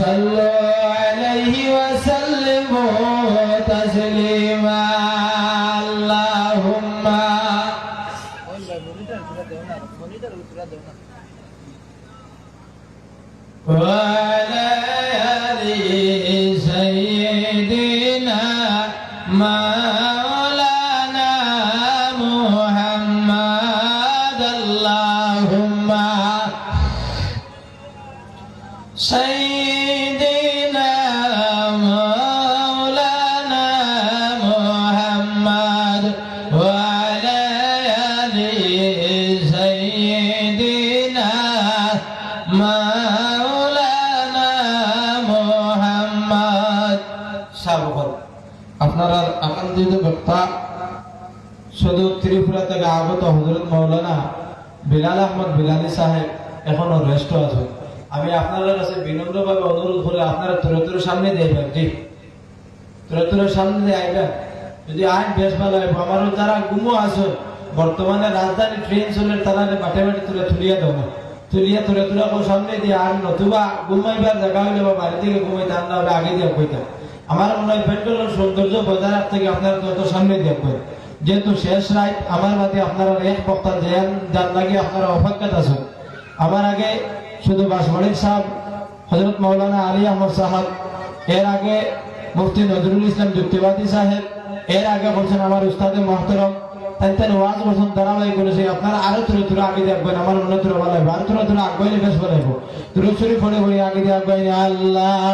صلوا আপনারা আকাঙ্ক্ষিত বক্তা শুধু ত্রিপুরা থেকে আগত হজরত মৌলানা বিলাল আহমদ বিলালি সাহেব এখনও রেস্ট আছে আমি আপনাদের কাছে বিনম্রভাবে অনুরোধ করে আপনারা তুলে সামনে দিয়ে জি। তুলে সামনে দিয়ে আইবেন। যদি আইন বেশ ভালো হয়, আমারও যারা গুমো আছে, বর্তমানে রাজধানী ট্রেন চলে, তারা বাটে বাটে তুলে তুলিয়া দেবো। তুলিয়া তুলে তুলে সামনে দিয়ে আর নতুবা ঘুমাইবার জায়গা হইলে বা বাড়ি থেকে ঘুমাইতে আর না আগে দিয়ে কইতাম। আমার মনে হয় পেট্রোলের সৌন্দর্য বজায় রাখতে গিয়ে আপনারা তত সামনে কই যেহেতু শেষ রাত, আমার বাদে আপনারা এক বক্তা জেন যার লাগে আপনারা অপেক্ষাত আছেন। আমার আগে শুধু বাসমালিক সাহেব হজরত মৌলানা আলী আহমদ সাহেব এর আগে মুফতি নজরুল ইসলাম যুক্তিবাদী সাহেব, এর আগে বলছেন আমার উস্তাদে মহতরম। তাই তাই ওয়াজ বলছেন, ধারাবাহিক করেছে আপনারা আরও তুলে তুলে আগে দেখবেন আমার মনে তুলে ভালো লাগবে আর তুলে তুলে আগে বেশ ভালো লাগবে তুলে চুরি পড়ে পড়ে আগে দিয়ে আগে আল্লাহ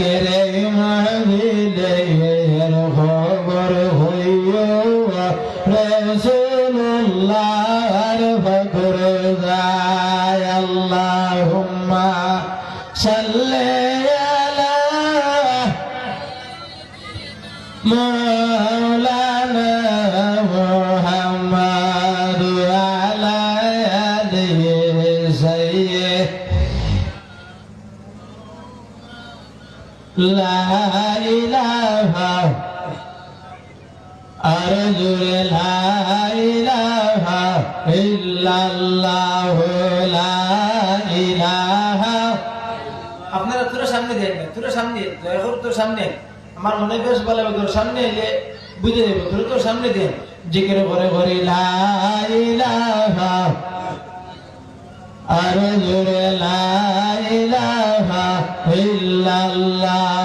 আজকের আপনারা তোর সামনে দেন তোর সামনে তোর সামনে। আমার মনে বেশ ভালো হবে তোর সামনে এলে বুঝে দেবো তোর তোর সামনে দেন জিকির করে করে আর জুড়ে লা ইলাহা ইল্লাল্লাহ।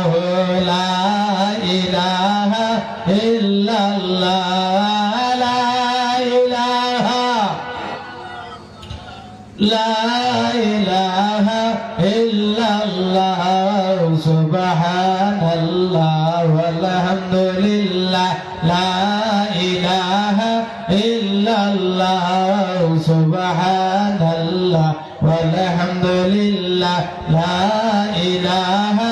ilaha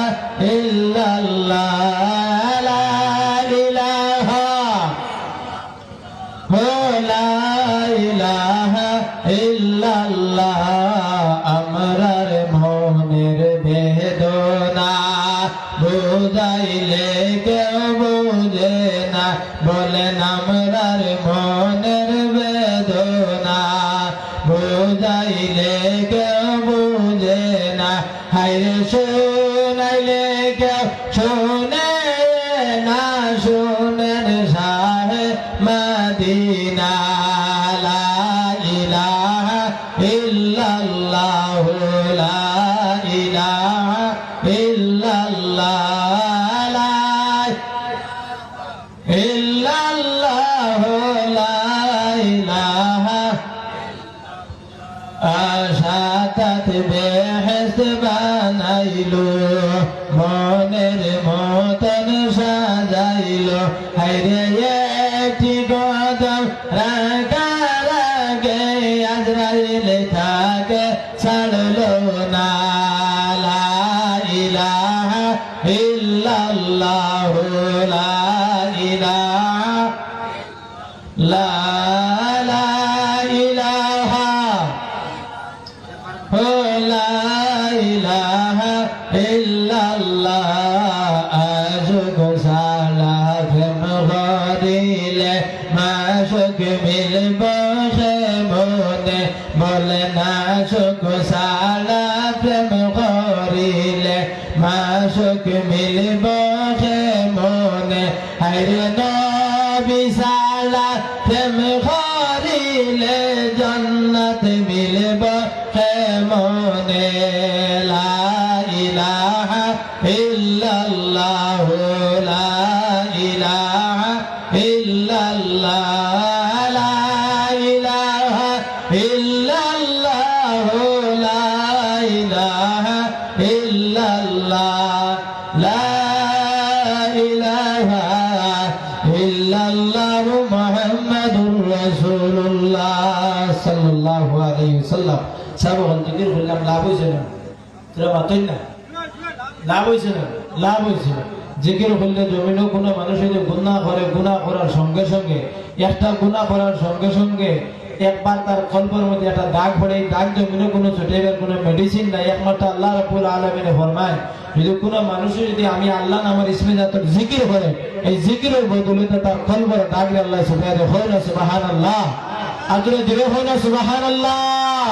বেহেস্ত বানাইলো। মাশুক মিলব সে মনে বলে না সুখ সালা জিকির লাভ লাভ না লাভ জিকির জমিনও কোনো সঙ্গে সঙ্গে একটা সঙ্গে সঙ্গে একবার তার কল্পের মধ্যে একটা দাগ পড়ে দাগ জমিনে কোনো ছোটেবার কোনো মেডিসিন নাই একমাত্র আল্লাহ রাব্বুল আলামিনে ফরমায় যদি কোনো মানুষ যদি আমি আল্লাহ আমার ইসমে জাতর জিকির করে এই জিকিরের বদলিতে তার কল্পের দাগরে আল্লাহ সুবহান হয় না সুবহানাল্লাহ আজরে দিলে না সুবহানাল্লাহ।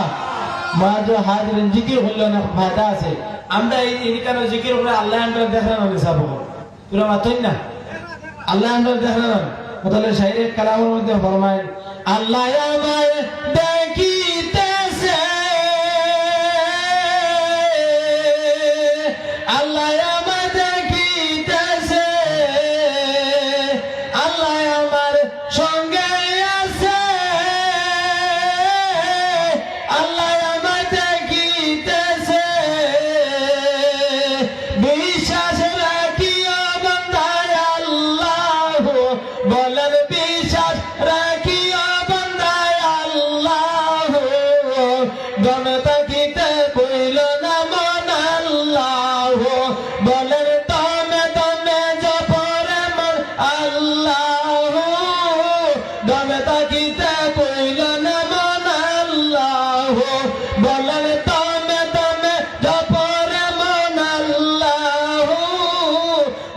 মাঝে হাজির জিকির হইল না ফায়দা আছে। আমরা এই ইনকার জিকির উপরে আল্লাহ আমরা দেখলাম আমি সাব তোরা মাতই না। আল্লাহ আমরা দেখলাম তাহলে শাহীর কালামের মধ্যে ফরমায়, আল্লাহ আমায় দেখিতেছে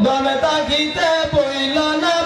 দমে তাকিতে বইল না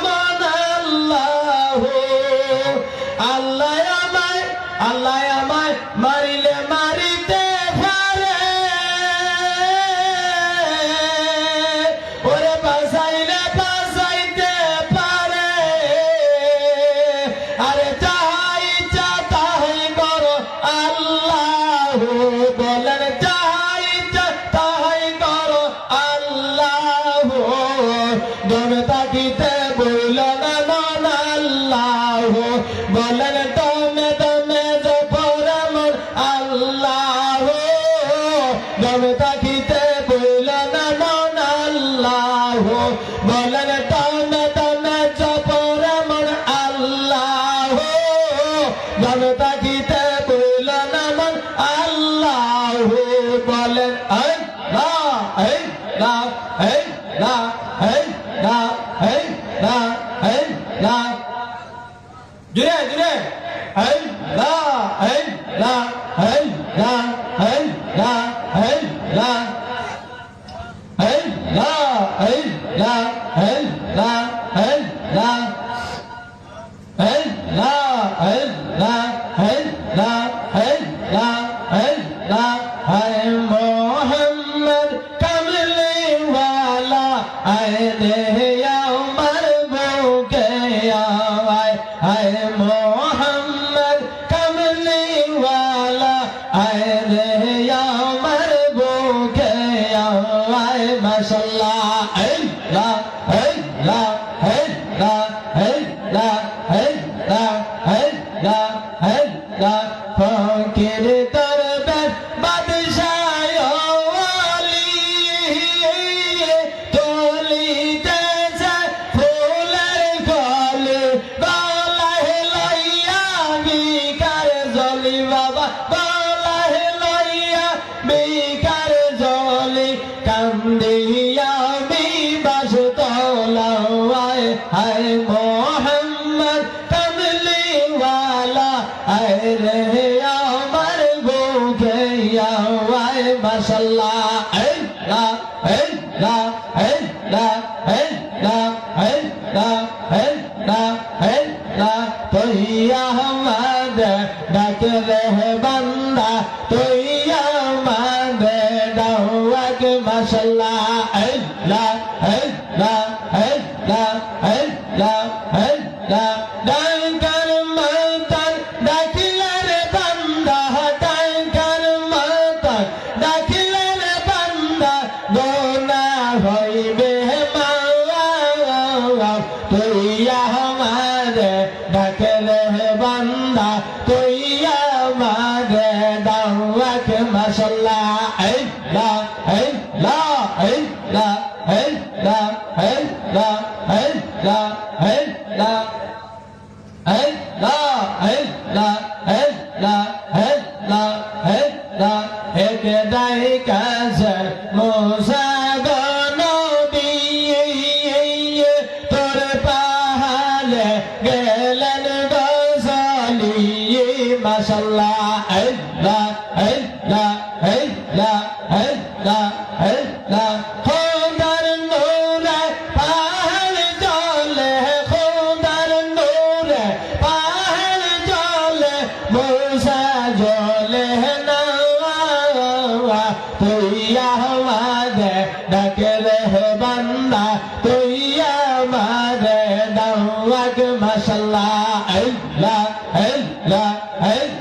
মাশাল্লাহ এই লা এই লা এই Hey, la, hey, la, hey, la. আকবার মাশাআল্লাহ আল্লাহ আল্লাহ আল্লাহ।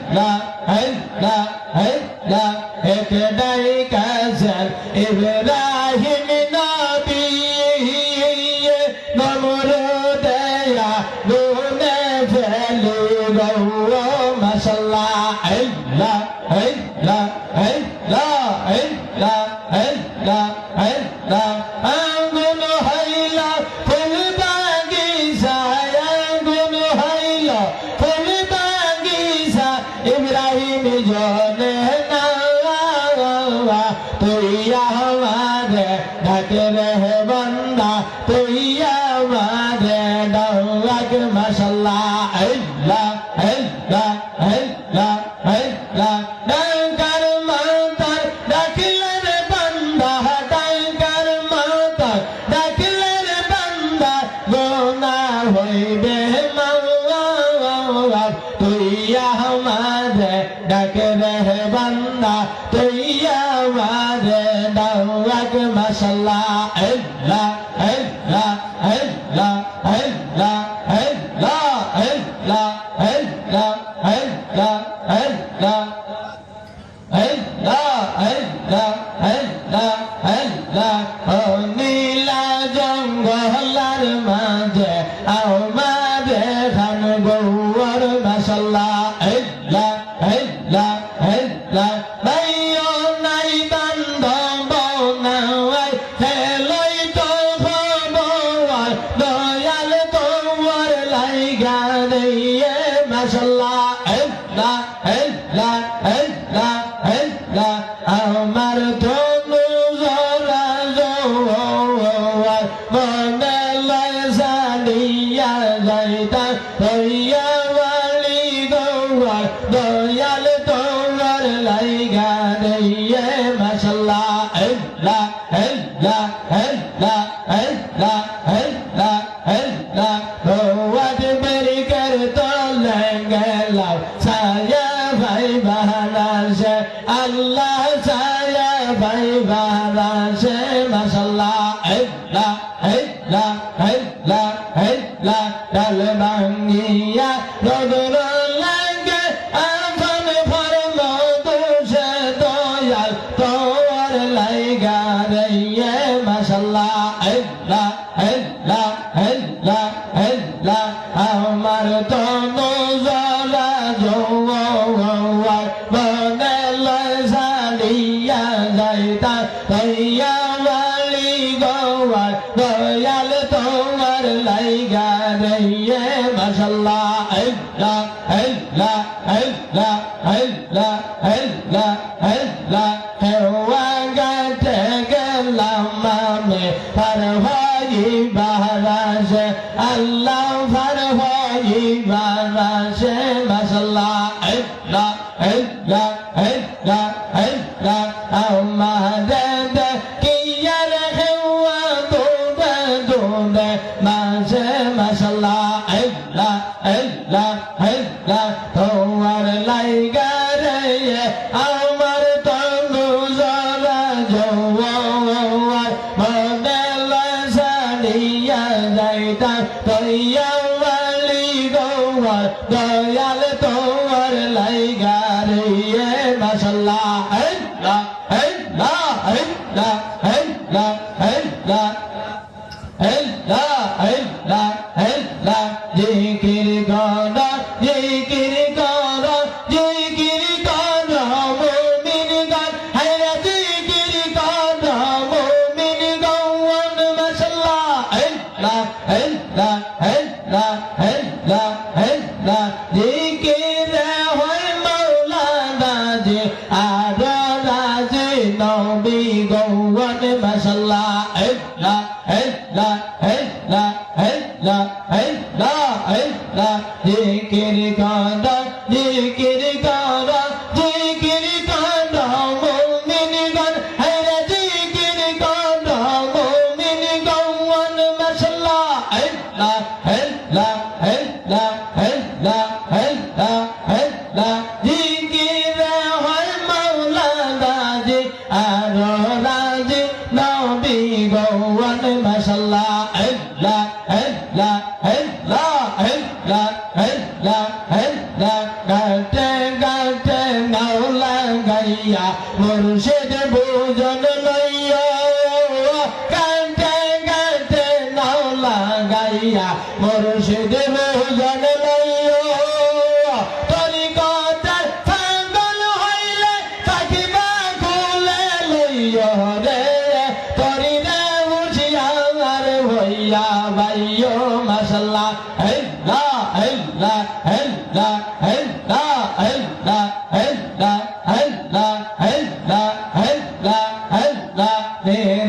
la la la la la নাই বা মাশাল্লাহ লা লা লা লা লা লা লা আল্লাহ ভার ভাই বাবা সে মাসাল্লাহ আল্লাহ আল্লাহ আল্লাহ আল্লাহ আল্লাহ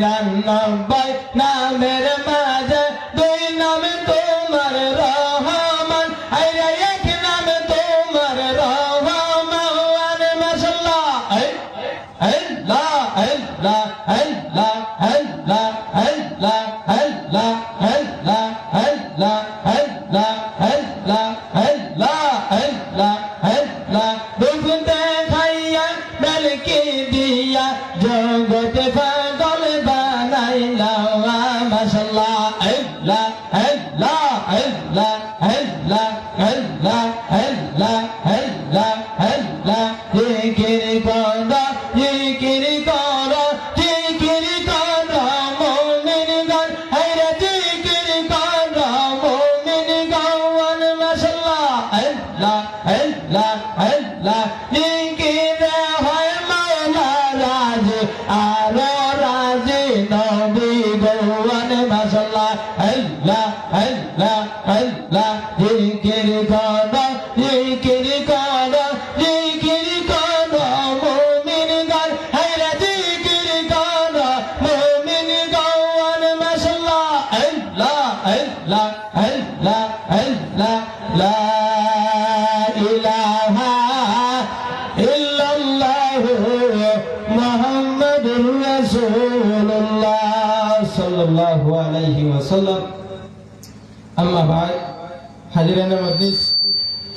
রান্না বাই নামের মাঝে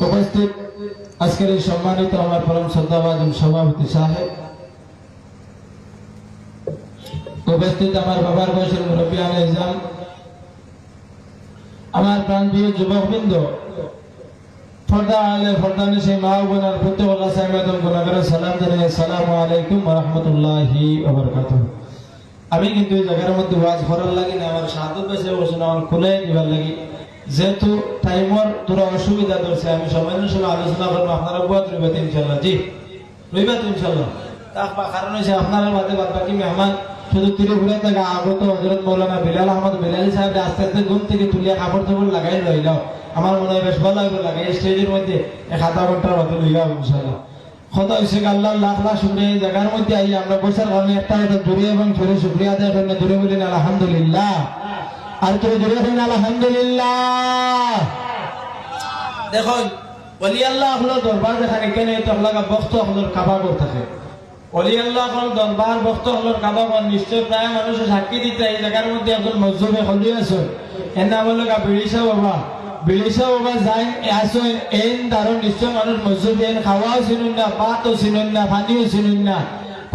উপস্থিত আজকের এই সম্মানিত আমার পরম শ্রদ্ধাবাদন সভাপতি সাহেব। উপস্থিত আমার বাবার বয়সের মুরব্বী আল ইসলাম আমার প্রাণপ্রিয় যুবকবৃন্দ, ফর্দা আলে ফর্দা নিশে মা বোনার প্রত্যেক আল্লাহ সাহেব গুনাগারে সালাম জানিয়ে আসসালামু আলাইকুম রাহমাতুল্লাহি আমি কিন্তু এই জায়গার মধ্যে ওয়াজ লাগি না, আমার সাধু পেছে বসে আমার খুলে দিবার লাগি। যেহেতু টাইমর তোরা অসুবিধা ধরছে, আমি সময় সময় আলোচনা করব। আপনারা বুয়াত রইবাতে ইনশাল্লাহ জি? রইবাতে ইনশাল্লাহ তার বা কারণ হয়েছে আপনারা বাদে বাদ বাকি মেহমান শুধু ত্রিপুরা থেকে আগত হজরত মৌলানা বিলাল আহমদ বিলালি সাহেব আস্তে আস্তে ঘুম থেকে তুলিয়া কাপড় চাপড় লাগাই রইল আমার মনে হয় বেশ ভালো লাগবে লাগাই স্টেজের মধ্যে এক আধা ঘণ্টার মতো লইয়া ইনশাল্লাহ খোদা হয়েছে আল্লাহ লাখ লাখ শুক্রিয়া। জায়গার মধ্যে আই আমরা বসার কারণে একটা হয়তো জোরে এবং জোরে শুক্রিয়া আদায় করেন জোরে বলেন আলহামদুলিল্লাহ। আর কেউ জোরে বলেন আলহামদুলিল্লাহ। দেখুন অলি আল্লাহ হলো দরবার দেখানে কেন তো আপনার বক্ত হলোর কাবাগর থাকে। অলি আল্লাহ হল দরবার, বক্ত হলোর কাবাগর নিশ্চয় প্রায় মানুষের সাক্ষী দিতে এই জায়গার মধ্যে একজন মজুবে হলি আছে। এর নাম হলো গা বিড়িসা বাবা। বিড়িসা বাবা যাই আসো, এন দারুণ নিশ্চয় মানুষ মজুবে এন খাওয়াও চিনুন না, পাতও চিনুন না পানিও চিনুন না।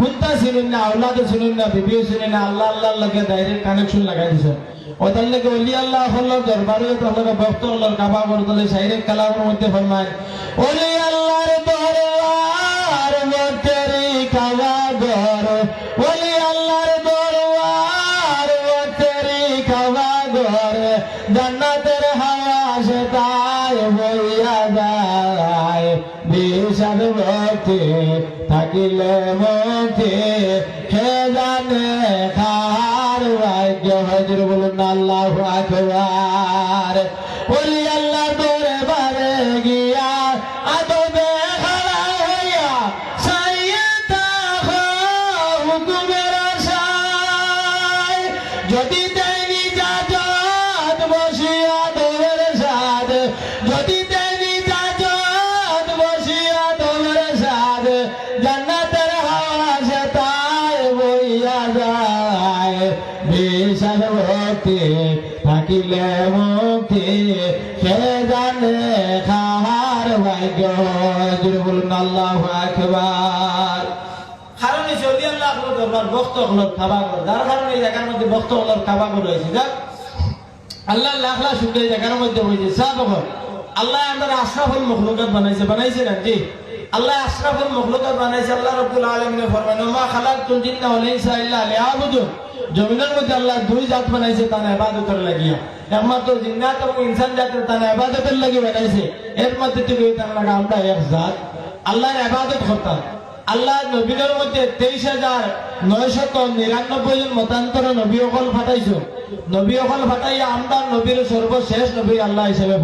কুন্তা চিনুন না আউলাদও চিনুন না, বিবিও চিনুন না, আল্লাহ আল্লাহ লগে ডাইরেক্ট কানেকশন লাগাই দিছে। ওদের অলি আল্লাহ হল্লার দরবারে তাহলে ভক্ত হল্লার কাবা করতলে সাইরে কালামের মধ্যে ফরমায়, অলি আল্লাহর দরবার মতেরি কাবা ঘর, অলি আল্লাহর দরবার মতেরি কাবা ঘর, জান্নাতের হাওয়া সে তাই থাকিলে মুক্তি হে থাকিলে মুক্তি, সে জানে খাহার ভাগ্য। জুড়ে বলুন, আল্লাহ আকবার। কারণ সৌদি আল্লাহ হলো দরবার বক্ত হলো খাবা করো যার কারণে জায়গার মধ্যে বক্ত হলো খাবা করো হয়েছে যাক, আল্লাহ লাখ লাখ শুক্র জায়গার মধ্যে হয়েছে সা বকর আল্লাহ আমরা আশরাফুল মখলুকাত বানাইছে বানাইছে না আল্লাহ আশরাফুল মখলুকাত বানাইছে, আল্লাহ রব্বুল আলামিন ফরমান মা খালাকতুল জিন্না ওয়াল ইনসা ইল্লা লিয়াবুদুন। জমিনের মধ্যে আল্লাহ দুই জাত বানাইছে, তার ইবাদতের লাগিয়া। একমাত্র জিন্নাত এবং ইনসান জাতের তার ইবাদতের লাগি বানাইছে। এর মধ্যে থেকে তার লাগা আমরা এক জাত। আল্লাহর ইবাদত করতাম আল্লাহ নবীদের মধ্যে তেইশ হাজার নয়শত নিরানব্বই জন মতান্তর নবী অকল ফাটাইছো। নবী অকল ফাটাইয়া আমরা নবীর সর্বশেষ নবী আল্লাহ হিসেবে